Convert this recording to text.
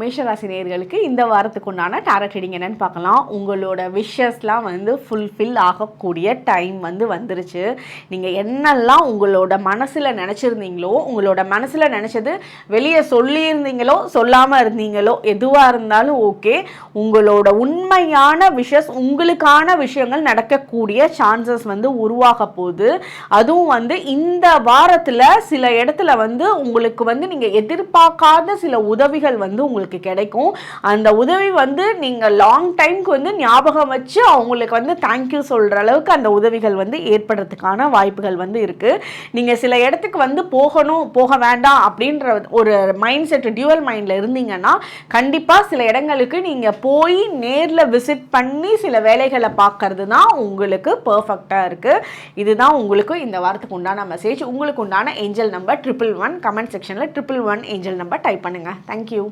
மேஷராசி நேர்களுக்கு இந்த வாரத்துக்கு உண்டான டேரட் ரீடிங் என்னன்னு பார்க்கலாம். உங்களோட விஷஸ்லாம் வந்து ஃபுல்ஃபில் ஆகக்கூடிய டைம் வந்து வந்துருச்சு. நீங்கள் என்னெல்லாம் உங்களோட மனசில் நினச்சிருந்தீங்களோ உங்களோட மனசில் நினச்சது வெளியே சொல்லியிருந்தீங்களோ சொல்லாமல் இருந்தீங்களோ எதுவாக இருந்தாலும் ஓகே உங்களோட உண்மையான விஷஸ் உங்களுக்கான விஷயங்கள் நடக்கக்கூடிய சான்சஸ் வந்து உருவாக போகுது. அதுவும் வந்து இந்த வாரத்தில் சில இடத்துல வந்து உங்களுக்கு வந்து நீங்கள் எதிர்பார்க்காத சில உதவிகள் வந்து உங்களுக்கு கிடைக்கும். அந்த உதவி வந்து நீங்கள் லாங் டைம்க்கு வந்து ஞாபகம் வச்சு அவங்களுக்கு வந்து தேங்க்யூ சொல்கிற அளவுக்கு அந்த உதவிகள் வந்து ஏற்படுறதுக்கான வாய்ப்புகள் வந்து இருக்குது நீங்கள் சில இடத்துக்கு வந்து போகணும் போக வேண்டாம் அப்படின்ற ஒரு மைண்ட் செட் டியூவல் மைண்டில் இருந்தீங்கன்னா கண்டிப்பாக சில இடங்களுக்கு நீங்கள் போய் நேரில் விசிட் பண்ணி சில வேலைகளை பார்க்கறது தான் உங்களுக்கு பர்ஃபெக்டாக இருக்குது இதுதான் உங்களுக்கு இந்த வாரத்துக்கு உண்டான மெசேஜ் உங்களுக்கு உண்டான angel number triple one comment செக்ஷனில் triple one angel number type பண்ணுங்கள் தேங்க்யூ